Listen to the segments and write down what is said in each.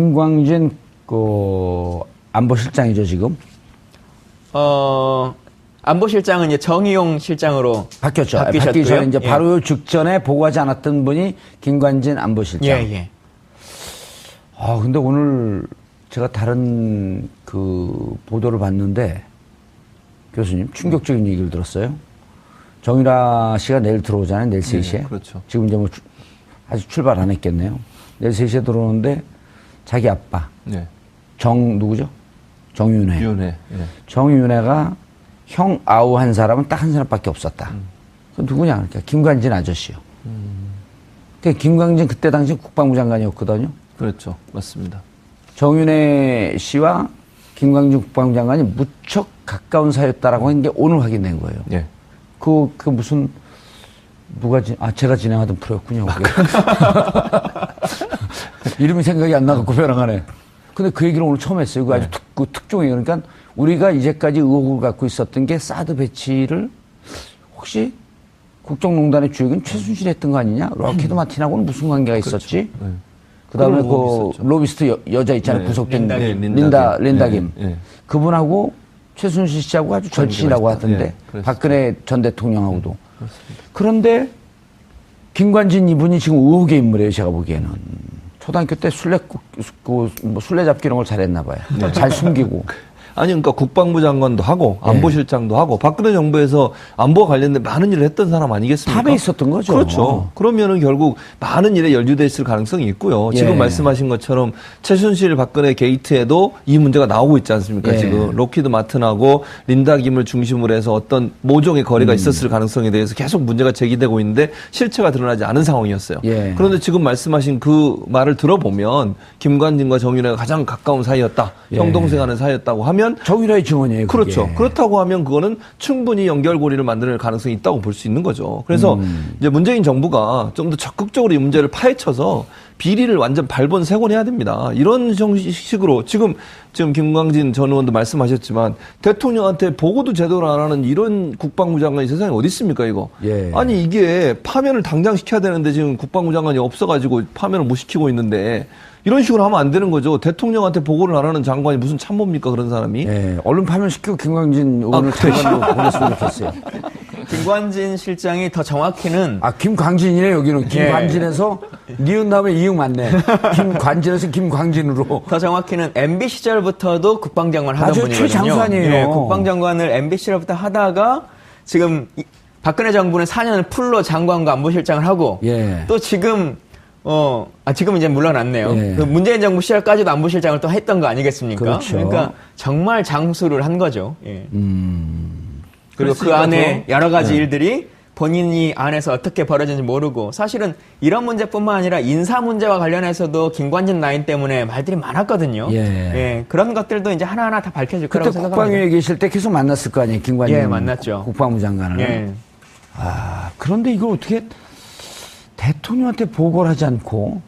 김광진 그 안보 실장이죠 지금 어, 안보 실장은 이제 정의용 실장으로 바뀌었죠. 바뀌셨고요. 바뀌기 전에 이제 예. 바로 직전에 보고하지 않았던 분이 김관진 안보 실장. 예, 예. 아 근데 오늘 제가 다른 그 보도를 봤는데 교수님 충격적인 얘기를 들었어요. 정유라 씨가 내일 들어오잖아요. 내일 3시에. 그렇죠. 지금 이제 뭐 주- 아직 출발 안 했겠네요. 내일 3시에 들어오는데 자기 아빠 네. 정 누구죠? 정윤회. 위원회. 예. 정윤회가 형 아우 한 사람은 딱 한 사람밖에 없었다. 그 누구냐? 그러니까 김관진 아저씨요. 그 김광진 그때 당시 국방부 장관이었거든요. 그렇죠. 맞습니다. 정윤회 씨와 김광진 국방부 장관이 무척 가까운 사이였다라고 한게 오늘 확인된 거예요. 예. 그, 그 무슨, 누가, 진, 아, 제가 진행하던 프로였군요. 그게. 이름이 생각이 안 나갖고 벼랑하네. 근데 그 얘기를 오늘 처음 했어요. 그 아주 특, 그 특종이에요. 그러니까 우리가 이제까지 의혹을 갖고 있었던 게 사드 배치를 혹시 국정농단의 주역은 최순실이 했던 거 아니냐? 로키드 마틴하고는 무슨 관계가 있었지? 네. 그 다음에 그런 의혹이 그 있었죠. 로비스트 여, 여자 있잖아요. 네, 구속된 린다 김. 네, 린다, 김. 린다 예, 김. 예. 그분하고 최순실 씨하고 아주 절친이라고. 하던데 예, 그랬었죠. 박근혜 전 대통령하고도 그런데 김관진 이분이 지금 의혹의 인물이에요 제가 보기에는 초등학교 때 술래 그, 뭐 술래 잡기 이런 걸 잘했나 봐요 네. 잘 숨기고 아니 그러니까 국방부 장관도 하고 예. 안보실장도 하고 박근혜 정부에서 안보와 관련된 많은 일을 했던 사람 아니겠습니까? 탑에 있었던 거죠. 그렇죠. 그러면은 결국 많은 일에 연루돼 있을 가능성이 있고요. 지금 예. 말씀하신 것처럼 최순실 박근혜 게이트에도 이 문제가 나오고 있지 않습니까? 예. 지금 로키드 마튼하고 린다 김을 중심으로 해서 어떤 모종의 음. 거래가 있었을 가능성에 대해서 계속 문제가 제기되고 있는데 실체가 드러나지 않은 상황이었어요. 예. 그런데 지금 말씀하신 그 말을 들어보면 김관진과 정윤회가 가장 가까운 사이였다. 예. 형 동생하는 사이였다고 하면 정유라의 증언이에요 그게. 그렇죠. 그렇다고 하면 그거는 충분히 연결고리를 만드는 가능성이 있다고 볼 수 있는 거죠. 그래서 음. 이제 문재인 정부가 좀 더 적극적으로 이 문제를 파헤쳐서 비리를 완전 발본색원해야 됩니다. 이런 형식으로 지금 지금 김광진 전 의원도 말씀하셨지만 대통령한테 보고도 제대로 안 하는 이런 국방부 장관이 세상에 어디 있습니까 이거? 예. 아니 이게 파면을 당장 시켜야 되는데 지금 국방부 장관이 없어가지고 파면을 못 시키고 있는데 이런 식으로 하면 안 되는 거죠. 대통령한테 보고를 안 하는 장관이 무슨 참모입니까 그런 사람이? 예, 얼른 파면시키고 김광진 의원을 아, 그래요? 장관으로 보냈으면 좋겠어요 김관진 실장이 더 정확히는 아 김광진이네 여기는 김관진에서 니은 다음에 이응 맞네 김관진에서 김광진으로 더 정확히는 MB 시절부터도 국방장관 하던. 분이거든요. 최장수아니에요. 예, 국방장관을 MB 시절부터 하다가 지금 이- 박근혜 정부는 4년을 풀로 장관과 안보실장을 하고 예. 또 지금 어, 아, 지금 이제 물러났네요. 예. 그 문재인 정부 시절까지도 안보실장을 또 했던 거 아니겠습니까? 그렇죠. 러니까 정말 장수를 한 거죠. 예. 그리고 그 안에 더- 여러 가지 네. 일들이 본인이 안에서 어떻게 벌어지는지 모르고 사실은 이런 문제뿐만 아니라 인사 문제와 관련해서도 김관진 라인 때문에 말들이 많았거든요. 예. 그런 것들도 이제 하나하나 다 밝혀질 거라고 생각합니다. 국방위에 계실 때 계속 만났을 거 아니에요 김관진 예, 만났죠. 국방부 장관을 예. 아, 그런데 이걸 어떻게 대통령한테 보고를 하지 않고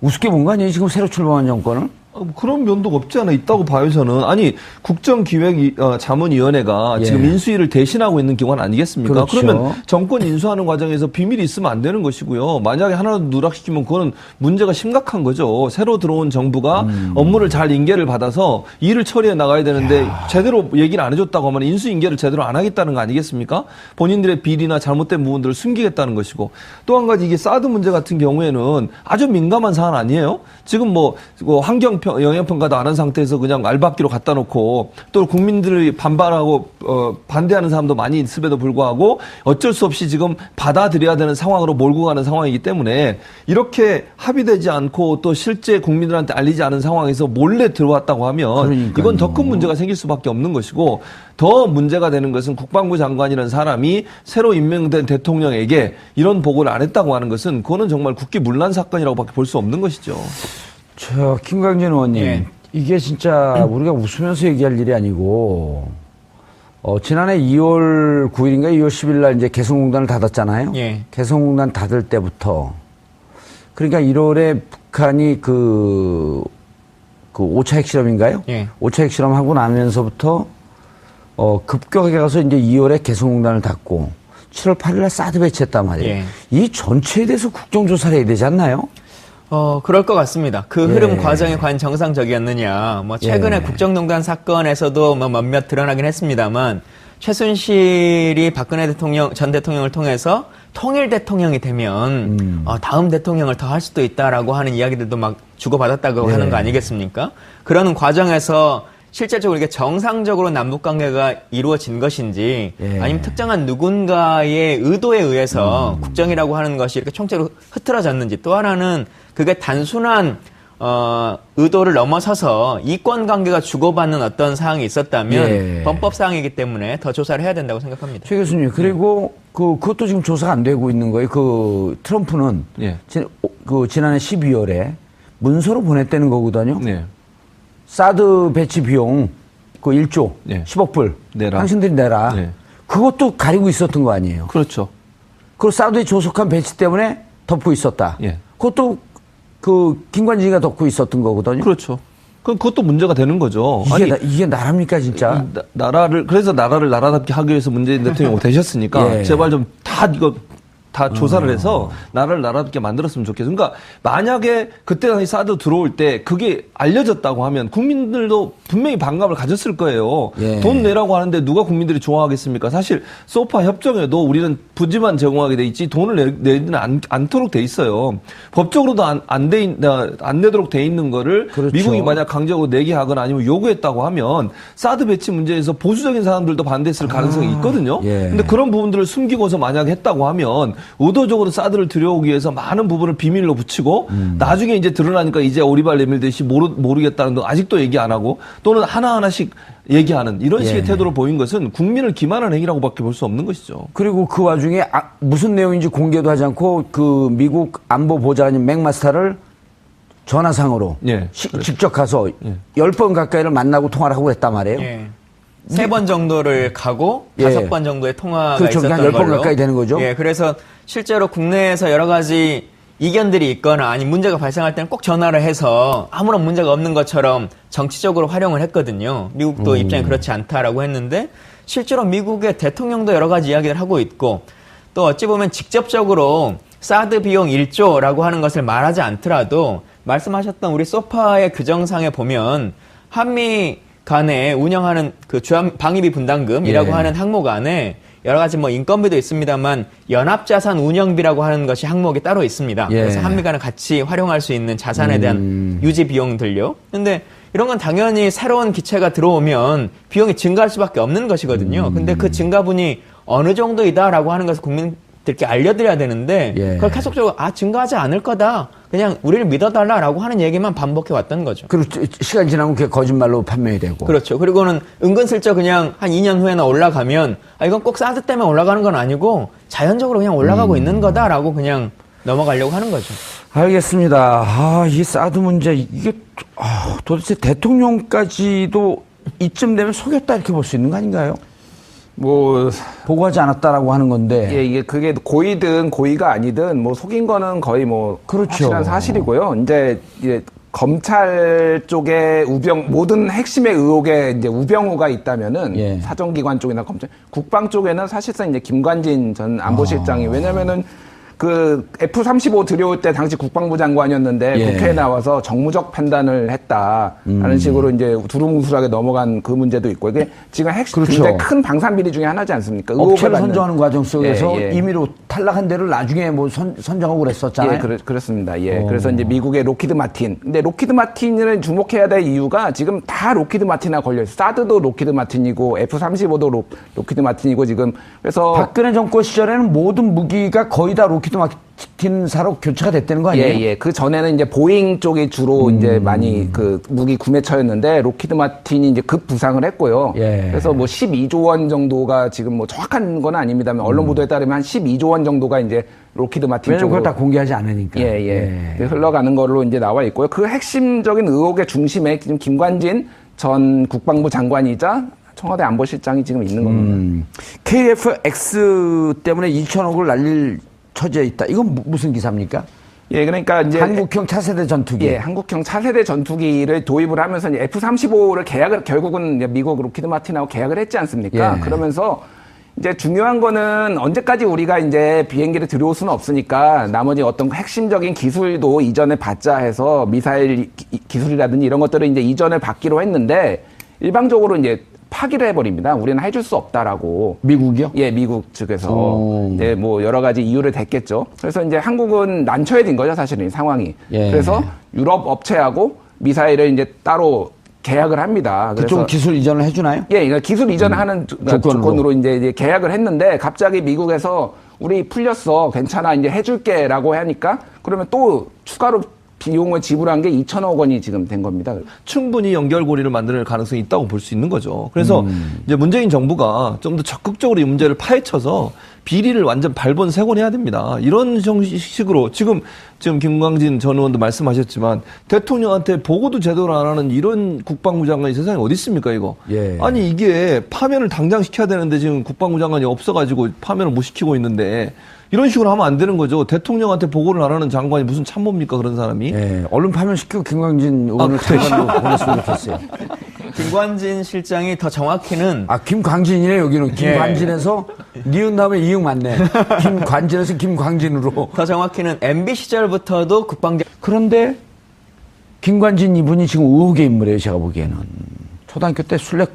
우습게 본 거 아니에요? 지금 새로 출범한 정권을? 어, 뭐 그런 면도 없지 않아 있다고 봐요 저는 아니 국정기획 어, 자문위원회가 예. 지금 인수위를 대신하고 있는 기관 아니겠습니까? 그렇죠. 러면 정권 인수하는 과정에서 비밀이 있으면 안 되는 것이고요. 만약에 하나라도 누락시키면 그거는 문제가 심각한 거죠. 새로 들어온 정부가 음. 업무를 잘 인계를 받아서 일을 처리해 나가야 되는데 제대로 얘기를 안 해줬다고 하면 인수 인계를 제대로 안 하겠다는 거 아니겠습니까? 본인들의 비리나 잘못된 부분들을 숨기겠다는 것이고 또 한 가지 이게 사드 문제 같은 경우에는 아주 민감한 사안 아니에요? 지금 뭐, 뭐 환경 평- 영향평가도 안 한 상태에서 그냥 알박기로 갖다 놓고 또 국민들이 반발하고 어, 반대하는 사람도 많이 있음에도 불구하고 어쩔 수 없이 지금 받아들여야 되는 상황으로 몰고 가는 상황이기 때문에 이렇게 합의되지 않고 또 실제 국민들한테 알리지 않은 상황에서 몰래 들어왔다고 하면 그러니까요. 이건 더 큰 문제가 생길 수밖에 없는 것이고 더 문제가 되는 것은 국방부 장관이라는 사람이 새로 임명된 대통령에게 이런 보고를 안 했다고 하는 것은 그거는 정말 국기문란 사건이라고밖에 볼 수 없는 것이죠. 저 김광진 의원님 예. 이게 진짜 우리가 웃으면서 얘기할 일이 아니고 어, 지난해 2월 9일인가 2월 10일 날 이제 개성공단을 닫았잖아요. 예. 개성공단 닫을 때부터 그러니까 1월에 북한이 그, 그 5차 핵실험인가요? 예. 5차 핵실험 하고 나면서부터 어, 급격하게 가서 이제 2월에 개성공단을 닫고 7월 8일 날 사드 배치했단 말이에요. 예. 이 전체에 대해서 국정조사를 해야 되지 않나요? 어, 그럴 것 같습니다. 그 흐름 예. 과정이 과연 정상적이었느냐. 뭐, 최근에 예. 국정농단 사건에서도 뭐 몇몇 드러나긴 했습니다만, 최순실이 박근혜 대통령, 전 대통령을 통해서 통일 대통령이 되면, 음. 어, 다음 대통령을 더 할 수도 있다라고 하는 이야기들도 막 주고받았다고 예. 하는 거 아니겠습니까? 그러는 과정에서 실질적으로 이게 정상적으로 남북 관계가 이루어진 것인지 예. 아니면 특정한 누군가의 의도에 의해서 국정이라고 하는 것이 이렇게 총체로 흐트러졌는지 또 하나는 그게 단순한 어, 의도를 넘어서서 이권 관계가 주고받는 어떤 사항이 있었다면 예. 범법 사항이기 때문에 더 조사를 해야 된다고 생각합니다. 최 교수님 그리고 그 그것도 지금 조사가 안 되고 있는 거예요. 그 트럼프는 예. 지, 그 지난해 12월에 문서로 보냈다는 거거든요. 네. 사드 배치 비용 그 1조 예. 10억 불 내라. 당신들이 내라. 네. 그것도 가리고 있었던 거 아니에요. 그렇죠. 그 사드의 조속한 배치 때문에 덮고 있었다. 예. 그것도 그 김관진이가 덮고 있었던 거거든요. 그렇죠. 그럼 그것도 문제가 되는 거죠. 이게 아니, 나, 이게 나랍니까 진짜? 이 나- 나라를 그래서 나라를 나라답게 하기 위해서 문재인 대통령이 되셨으니까 예. 제발 좀 다 이거 다 조사를 어. 해서 나라를 나라답게 만들었으면 좋겠어요. 그러니까 만약에 그때 당시 사드 들어올 때 그게 알려졌다고 하면 국민들도 분명히 반감을 가졌을 거예요. 예. 돈 내라고 하는데 누가 국민들이 좋아하겠습니까? 사실 소파 협정에도 우리는 부지만 제공하게 돼 있지 돈을 내, 내지는 않, 않도록 돼 있어요. 법적으로도 안, 안, 돼, 있- 안 내도록 돼 있는 거를 그렇죠. 미국이 만약 강제로 내게 하거나 아니면 요구했다고 하면 사드 배치 문제에서 보수적인 사람들도 반대했을 가능성이 있거든요. 예. 근데 그런 부분들을 숨기고서 만약 했다고 하면 의도적으로 사드를 들여오기 위해서 많은 부분을 비밀로 붙이고 음. 나중에 이제 드러나니까 이제 오리발 내밀듯이 모르, 모르겠다는 거 아직도 얘기 안 하고 또는 하나하나씩 얘기하는 이런 식의 예. 태도를 보인 것은 국민을 기만한 행위라고밖에 볼 수 없는 것이죠. 그리고 그 와중에 아, 무슨 내용인지 공개도 하지 않고 그 미국 안보 보좌관인 맥마스터를 전화상으로 예, 시- 그렇죠. 직접 가서 예. 열번 가까이를 만나고 통화를 하고 했단 말이에요. 예. 세 번 정도를 가고 예. 다섯 번 정도의 통화가 그렇죠. 있었던 열번 걸로. 가까이 되는 거죠. 예, 그래서 실제로 국내에서 여러 가지 이견들이 있거나 아니 문제가 발생할 때는 꼭 전화를 해서 아무런 문제가 없는 것처럼 정치적으로 활용을 했거든요. 미국도 음. 입장이 그렇지 않다라고 했는데 실제로 미국의 대통령도 여러 가지 이야기를 하고 있고 또 어찌 보면 직접적으로 사드 비용 1조라고 하는 것을 말하지 않더라도 말씀하셨던 우리 소파의 규정상에 보면 한미 간에 운영하는 그 주한 방위비 분담금이라고 예. 하는 항목 안에 여러 가지 뭐 인건비도 있습니다만 연합자산 운영비라고 하는 것이 항목이 따로 있습니다. 예. 그래서 한미 간에 같이 활용할 수 있는 자산에 대한 음. 유지 비용들요. 근데 이런 건 당연히 새로운 기체가 들어오면 비용이 증가할 수밖에 없는 것이거든요. 음. 근데 그 증가분이 어느 정도이다라고 하는 것을 국민 들께 알려드려야 되는데 예. 그걸 계속적으로 아 증가하지 않을 거다. 그냥 우리를 믿어달라라고 하는 얘기만 반복해 왔던 거죠. 그리고 시간 지나면 그게 거짓말로 판명이 되고. 그렇죠. 그리고는 은근슬쩍 그냥 한 2년 후에나 올라가면 아 이건 꼭 사드 때문에 올라가는 건 아니고 자연적으로 그냥 올라가고 있는 거다라고 그냥 넘어가려고 하는 거죠. 알겠습니다. 아, 이 사드 문제 이게 아, 도대체 대통령까지도 이쯤 되면 속였다 이렇게 볼 수 있는 거 아닌가요? 뭐, 보고하지 않았다라고 하는 건데. 예, 이게 그게 고의든 고의가 아니든 뭐 속인 거는 거의 뭐 그렇죠. 확실한 사실이고요. 이제 이제 검찰 쪽에 우병 모든 핵심의 의혹에 이제 우병우가 있다면은 예. 사정기관 쪽이나 검찰 국방 쪽에는 사실상 이제 김관진 전 안보실장이 왜냐면은 그 F-35 들여올 때 당시 국방부 장관이었는데 예. 국회에 나와서 정무적 판단을 했다 하는 식으로 이제 두루뭉술하게 넘어간 그 문제도 있고 이게 지금 핵심 그렇죠. 굉장히 큰 방산 비리 중에 하나지 않습니까? 업체를. 선정하는 과정 속에서 예, 예. 임의로 탈락한 데를 나중에 뭐 선, 선정하고 그랬었잖아요. 예, 그렇, 그렇습니다. 예. 어. 그래서 이제 미국의 로키드 마틴. 근데 로키드 마틴을 주목해야 될 이유가 지금 다 로키드 마틴에 걸려 있어요. 사드도 로키드 마틴이고 F-35도 로, 로키드 마틴이고 지금 그래서 박근혜 정권 시절에는 모든 무기가 거의 다 로키드 마틴사로 교체가 됐다는 거 아니에요? 예, 예. 그 전에는 이제 보잉 쪽이 주로 음. 이제 많이 그 무기 구매처였는데 로키드 마틴이 이제 급 부상을 했고요. 예. 그래서 뭐 12조 원 정도가 지금 뭐 정확한 건 아닙니다만 언론 보도에 따르면 한 12조 원 정도가 이제 로키드 마틴 쪽으로 그걸 다 공개하지 않으니까. 예, 예. 네, 흘러가는 걸로 이제 나와 있고요. 그 핵심적인 의혹의 중심에 지금 김관진 전 국방부 장관이자 청와대 안보실장이 지금 있는 겁니다. 음, KF-X 때문에 2천억을 날릴 처지에 있다. 이건 무- 무슨 기사입니까? 예, 그러니까 이제 한국형 차세대 전투기. 예, 한국형 차세대 전투기를 도입을 하면서 이제 F-35를 계약을 결국은 미국 로키드 마틴하고 계약을 했지 않습니까? 예. 그러면서 이제 중요한 거는 언제까지 우리가 이제 비행기를 들여올 수는 없으니까 나머지 어떤 핵심적인 기술도 이전에 받자 해서 미사일 기- 기술이라든지 이런 것들을 이제 이전을 받기로 했는데 일방적으로 이제 파기를 해버립니다. 우리는 해줄 수 없다라고. 미국이요? 예, 미국 측에서 오. 이제 뭐 여러 가지 이유를 댔겠죠. 그래서 이제 한국은 난처해진 거죠, 사실은 이 상황이. 예. 그래서 유럽 업체하고 미사일을 이제 따로 계약을 합니다. 그쪽 기술 이전을 해주나요? 예, 그러니까 기술 이전하는 조- 그러니까 조건으로. 조건으로 이제, 이제 계약을 했는데 갑자기 미국에서 우리 풀렸어, 괜찮아, 이제 해줄게라고 하니까 그러면 또 추가로 비용을 지불한 게 2천억 원이 지금 된 겁니다. 충분히 연결고리를 만들 가능성이 있다고 볼 수 있는 거죠. 그래서 음. 이제 문재인 정부가 좀 더 적극적으로 이 문제를 파헤쳐서 비리를 완전 발본색원해야 됩니다. 이런 형식으로 지금 지금 김광진 전 의원도 말씀하셨지만 대통령한테 보고도 제대로 안 하는 이런 국방부 장관이 세상에 어디 있습니까 이거? 예. 아니 이게 파면을 당장 시켜야 되는데 지금 국방부 장관이 없어가지고 파면을 못 시키고 있는데 이런 식으로 하면 안 되는 거죠. 대통령한테 보고를 안 하는 장관이 무슨 참모입니까 그런 사람이? 예, 얼른 파면시키고 김광진 의원을 아, 그래. 퇴관으로 보냈으면 좋겠어요. 김관진 실장이 더 정확히는 아, 김광진이네, 여기는. 김관진에서 니은 다음에 이응 맞네. 김관진에서 김광진으로. 더 정확히는 MB 시절부터도 국방장 그런데 김관진 이분이 지금 의혹의 인물이에요, 제가 보기에는. 초등학교 때 술래,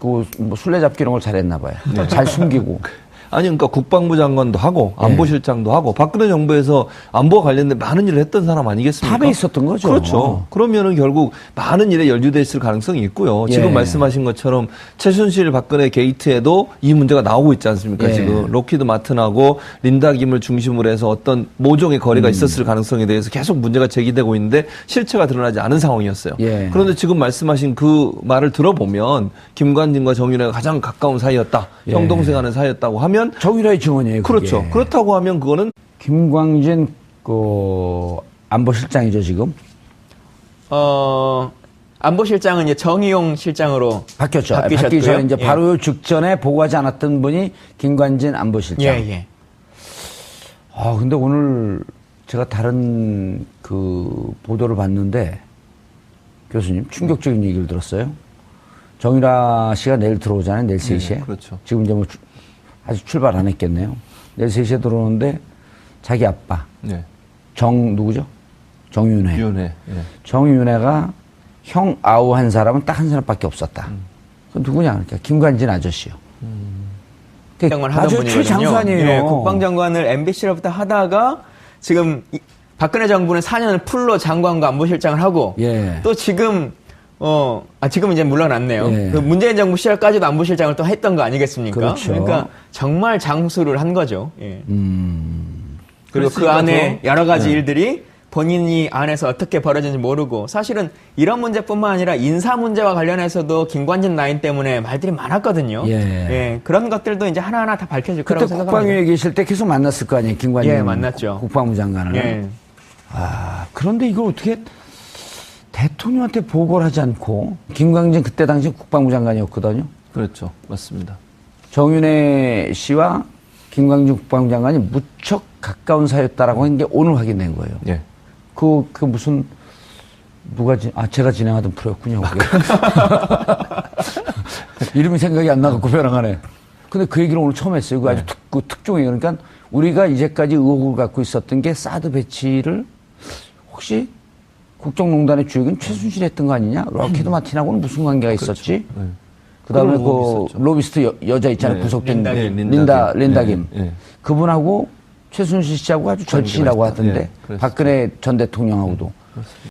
그, 뭐 술래 잡기 이런 걸 잘했나 봐요. 잘 숨기고. 아니 그러니까 국방부 장관도 하고 안보실장도 하고 박근혜 정부에서 안보와 관련된 많은 일을 했던 사람 아니겠습니까? 탑에 있었던 거죠. 그렇죠. 그러면은 결국 많은 일에 연루돼 있을 가능성이 있고요. 지금 예. 말씀하신 것처럼 최순실 박근혜 게이트에도 이 문제가 나오고 있지 않습니까? 예. 지금 로키드 마튼하고 린다 김을 중심으로 해서 어떤 모종의 거래가 음. 있었을 가능성에 대해서 계속 문제가 제기되고 있는데 실체가 드러나지 않은 상황이었어요. 예. 그런데 지금 말씀하신 그 말을 들어보면 김관진과 정윤회가 가장 가까운 사이였다. 예. 형 동생 하는 사이였다고 하면 정유라의 증언이에요. 그게. 그렇죠. 그렇다고 하면 그거는 김광진, 그, 안보실장이죠, 지금. 어 안보실장은 이제 정의용 실장으로 바뀌었죠. 바뀌셨고요. 바뀌기 전에 이제 예. 바로 직전에 보고하지 않았던 분이 김관진 안보실장. 예, 예. 아, 근데 오늘 제가 다른 그 보도를 봤는데 교수님 충격적인 얘기를 들었어요. 정유라 씨가 내일 들어오잖아요. 내일 3시에. 그렇죠. 지금 이제 뭐 주- 아직 출발 안 했겠네요. 내일 3시에 들어오는데 자기 아빠 네. 정 누구죠? 정윤회. 위원회. 예. 정윤회가 형 아우 한 사람은 딱 한 사람밖에 없었다. 그 누구냐? 그러니까 김관진 아저씨요. 그 국방장관 하던 아주 분이거든요. 최장수아니에요. 예, 국방장관을 MBC로부터 하다가 지금 이- 박근혜 정부는 4년을 풀로 장관과 안보실장을 하고 예. 또 지금 어, 아, 지금 이제 물러났네요. 예. 그 문재인 정부 시절까지도 안보실장을 또 했던 거 아니겠습니까? 그렇죠. 러니까 정말 장수를 한 거죠. 예. 음. 그리고 그 안에 더- 여러 가지 네. 일들이 본인이 안에서 어떻게 벌어지는지 모르고 사실은 이런 문제뿐만 아니라 인사 문제와 관련해서도 김관진 라인 때문에 말들이 많았거든요. 예. 그런 것들도 이제 하나하나 다 밝혀질 거라고 생각합니다. 국방위에 계실 때 계속 만났을 거 아니에요, 김관진. 예, 만났죠. 국방부 장관을. 예. 아, 그런데 이걸 어떻게 대통령한테 보고를 하지 않고, 김광진 그때 당시 국방부 장관이었거든요. 그렇죠. 맞습니다. 정윤회 씨와 김광진 국방부 장관이 무척 가까운 사이였다라고 하는 게 오늘 확인된 거예요. 예. 그, 그 무슨, 누가, 진, 아, 제가 진행하던 프로였군요. 그게. 이름이 생각이 안 나갖고 벼랑하네. 근데 그 얘기를 오늘 처음 했어요. 그 아주 특, 그 특종이에요. 그러니까 우리가 이제까지 의혹을 갖고 있었던 게 사드 배치를 혹시 국정농단의 주역인 최순실이 했던 거 아니냐? 로키드 마틴하고는 무슨 관계가 있었지? 네. 그 다음에 그런 그. 로비스트 여, 여자 있잖아요. 네. 구속된 린다 김. 네, 린다, 김. 린다 네, 김. 네. 그분하고 최순실 씨하고 아주 절친이라고 관계가 있다. 하던데 네. 박근혜 전 대통령하고도